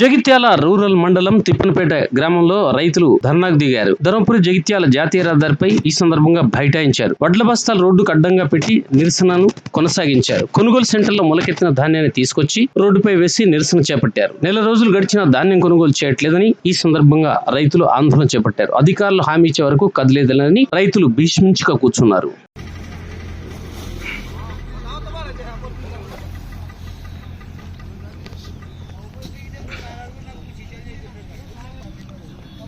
Jagtial rural మండలం తిప్పనపేట గ్రామంలో రైతులు ధర్నాకు దిగారు. ధర్మపురి జగిత్యాల జాతీయ రహదారిపై ఈ సందర్భంగా బైఠాయించారు. వడ్ల బస్తాలు రోడ్డుకు అడ్డంగా పెట్టి నిరసనను కొనసాగించారు. కొనుగోలు సెంటర్లో మొలకెత్తిన ధాన్యాన్ని తీసుకొచ్చి రోడ్డుపై వేసి నిరసన చేపట్టారు. నెల రోజులు గడిచిన ధాన్యం కొనుగోలు చేయట్లేదని ఈ సందర్భంగా రైతులు ఆందోళన చేపట్టారు. అధికారులు హామీ ఇచ్చే వరకు కదిలేదని రైతులు భీష్మించుగా కూర్చున్నారు.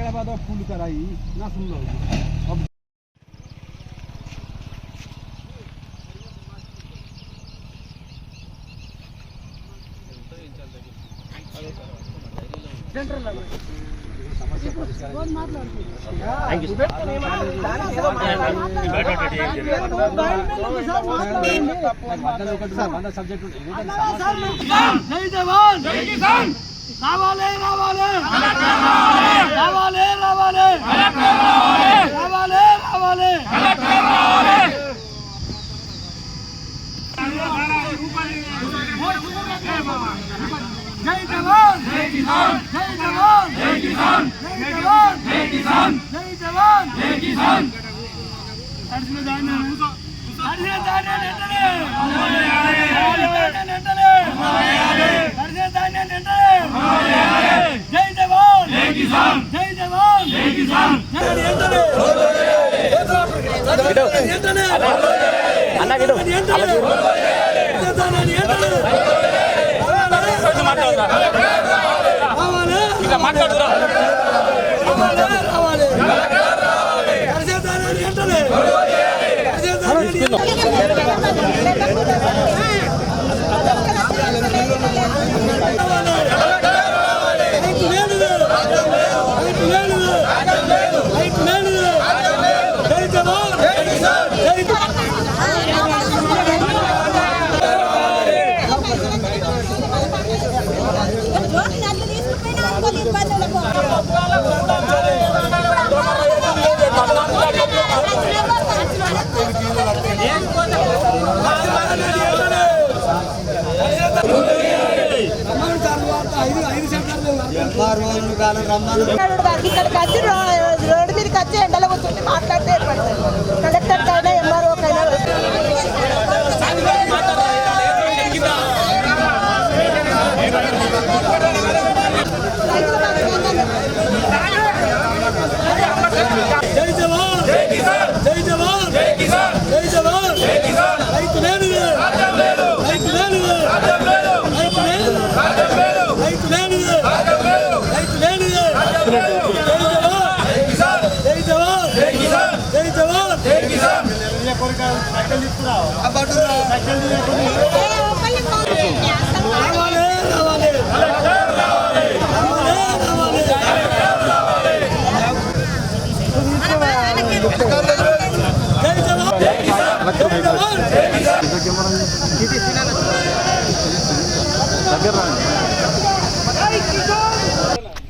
देखने बाद फूल कराई ना सुन लो अब జై జవాన్ జై కిసాన్ రావాలే రావాలే రావాలే రావాలే రావాలే రావాలే జై జవాన్ జై కిసాన్ జై జవాన్ జై కిసాన్ జై జవాన్ జై కిసాన్ జై జవాన్ జై కిసాన్ అర్జున దాన అర్జున దాన నెంటలే అర్జున నెంటలే అర్జున దాన జవాన్ జై కిసాన్ జై జవాన్ జై కిసాన్ నెంటలే నెంటలే అన్న గిడు నెంటలే ఇలా ఇక్కడికి వచ్చి రోడ్డు మీదకి వచ్చి ఎండలో కూర్చొని మాట్లాడితే ఏర్పడుతుంది. కలెక్టర్ కైనా ఎంఆర్ఓ కైనా జై జవాన్! జై కిసాన్ జై జవాన్ జై కిసాన్ జై జవాన్ జై కిసాన్ రైతు లేనిదే రైతు లేనిదే రైతు లేనిదే రైతు లేనిదే రైతు లేనిదే జై జవాన్ జై కిసాన్ జై జవాన్ జై కిసాన్ జై జవాన్ జై కిసాన్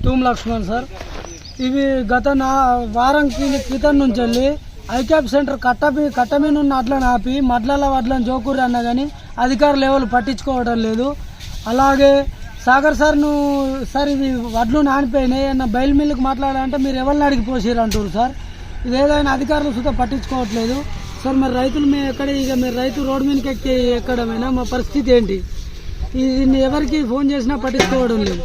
తూమ్ లక్ష్మణ్ సార్. ఇవి గత నా వారం క్రితం నుంచి వెళ్ళి ఐక్యాప్ సెంటర్ కట్ట మీ- కట్ట అట్లను ఆపి మడ్లల వడ్లను జోకూరి అన్నా కానీ అధికారులు ఎవరు పట్టించుకోవడం లేదు. అలాగే సాగర్ సార్ నువ్వు సార్ ఇది వడ్లు నానిపోయినాయి. అన్న బయలు మిల్లుకు మాట్లాడాలంటే మీరు ఎవరిని అడిగి పోసిరు అంటారు సార్. ఇది ఏదైనా అధికారులు సుతా పట్టించుకోవట్లేదు. సార్ మరి రైతులు మేము ఎక్కడ ఇక మీరు రైతు రోడ్డు మీదకి ఎక్కి ఎక్కడమైనా మా పరిస్థితి ఏంటి? దీన్ని ఎవరికి ఫోన్ చేసినా పట్టించుకోవడం లేదు.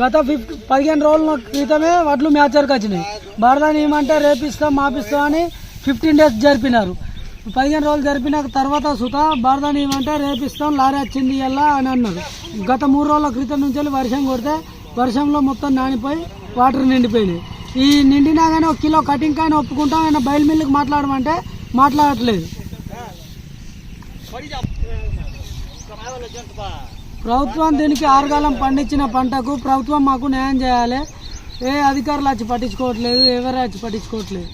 గత ఫిఫ్ పదిహేను రోజుల క్రితమే వడ్లు మ్యాచర్కి వచ్చినాయి. బరదాని ఏమంటే రేపిస్తాం మాపిస్తాం అని ఫిఫ్టీన్ డేస్ జరిపినారు. పదిహేను రోజులు జరిపిన తర్వాత సుత బరదాని ఏమంటే రేపిస్తాం లారీ వచ్చింది ఎలా అని అన్నారు. గత మూడు రోజుల క్రితం నుంచి వెళ్ళి వర్షం కొడితే వర్షంలో మొత్తం నానిపోయి వాటర్ నిండిపోయినాయి. ఈ నిండినా కానీ ఒక కిలో కటింగ్ కానీ ఒప్పుకుంటాం ఆయన బయలు మిల్లుకి మాట్లాడమంటే మాట్లాడట్లేదు. ప్రభుత్వం దీనికి ఆరుగాలం పండించిన పంటకు ప్రభుత్వం మాకు న్యాయం చేయాలి. ఏ అధికారులు వచ్చి పట్టించుకోవట్లేదు ఎవరు వచ్చి పట్టించుకోవట్లేదు.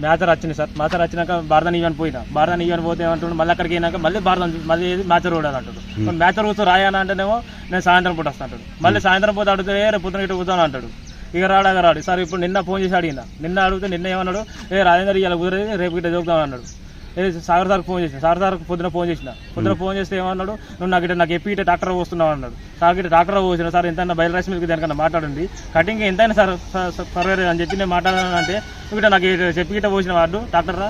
మ్యాచర్ వచ్చింది సార్. మ్యాచర్ వచ్చినాక భారత ఈవెన్ పోయినా. భారత ఈవెన్ పోతే ఏమంటుండు మళ్ళీ అక్కడికి అయినాక మళ్ళీ భారత మళ్ళీ మ్యాచర్ రోడ్ అని అంటాడు మరి మ్యాచర్ కూర్చో రాయని అంటేనేమో నేను సాయంత్రం పూట వస్తాను అంటాడు. మళ్ళీ సాయంత్రం పోతే అడిగితే "ఏ, రేపు పొద్దున ఇటు కూర్చోని అంటాడు. ఇక రాడాక రాడు. సార్ ఇప్పుడు నిన్న ఫోన్ చేసి అడిగిన. నిన్న అడిగితే నిన్న ఏమన్నాడు? ఏ రాజేందర్ ఇలా కుదిరేది రేపు ఇట్లా చూపుతాను అన్నాడు. సాగర్ సార్కి ఫోన్ చేసిన సాగర్ సార్కి పొద్దున ఫోన్ చేసిన. పొద్దున ఫోన్ చేస్తే ఏమన్నాడు? నువ్వు నాకు ఇట్లా నాకు ఎప్పి ఇట్లా ట్రాక్టర్ పోస్తున్నావు అన్నాడు. సార్ ఇట్లా ట్రాక్టర్ పోసిన సార్ ఎంత బయలు రైస్ మీకు దానికన్నా మాట్లాడండి. కటింగ్ ఎంతైనా సార్ సర్వేర్ అని చెప్పి నేను మాట్లాడానంటే నువ్వు ఇట్లా నాకు చెప్పి ఇట్లా పోసిన వాడు ట్రాక్టర్ రా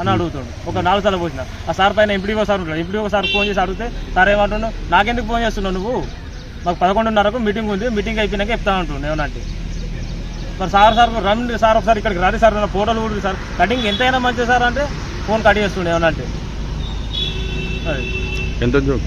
అని అడుగుతాడు. ఒక నాలుగు సార్లు పోసిన. ఆ సార్ పైన ఎంపీడీఓ సార్ ఉంటాడు. ఎంపీడీఓ సార్ ఫోన్ చేసి అడిగితే సార్ ఏమంటున్నావు నాకెందుకు ఫోన్ చేస్తున్నావు నువ్వు? మాకు పదకొండున్నరకు మీటింగ్ ఉంది మీటింగ్ అయిపోయినాక చెప్తా ఉంటుండు ఏమనంటే మరి సార్ సార్ రండి సార్ ఒకసారి ఇక్కడికి రాదు సార్ నా ఫోటోలు కూడా సార్. కటింగ్ ఎంతైనా మంచిది సార్ అంటే ఫోన్ కట్ చేస్తుండే ఏమనంటే అది ఎంత జోక్?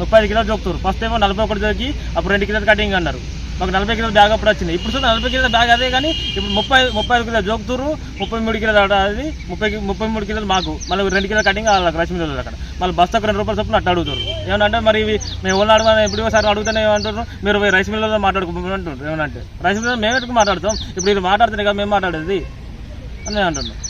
ముప్పై ఐదు కిలోలు జోకుతారు ఫస్ట్ ఏమో నలభై ఒకటి జోకి అప్పుడు రెండు కిలోలు కటింగ్ అన్నారు. మాకు నలభై కిలోల బ్యాగ్ అప్పుడు వచ్చింది. ఇప్పుడు చూస్తే నలభై కిలోల బ్యాగ్ అదే కానీ ఇప్పుడు ముప్పై ముప్పై ఐదు కిలోలు జోకుతురు ముప్పై మూడు కిలోలు అది ముప్పై ముప్పై మూడు కిలోలు మాకు. మళ్ళీ రెండు కిలోల కటింగ్ వాళ్ళకి రశ్మి రోజులు అక్కడ. మళ్ళీ బస్తాకు రెండు రూపాయలు చొప్పున అట్లా అడుగుతారు ఏమంటే మరి ఇవి మేము ఎవరు అడగాలి ఎప్పుడు సార్ అడుగుతానే ఏమంటారు మీరు రైస్ మిల్లలో మాట్లాడుకుంటున్నారు ఏమనంటే రైస్ మిల్లలో మేము మాట్లాడతాం? ఇప్పుడు ఇది మాట్లాడుతున్నాయి కదా మేము మాట్లాడేది. అని నేను అంటున్నాను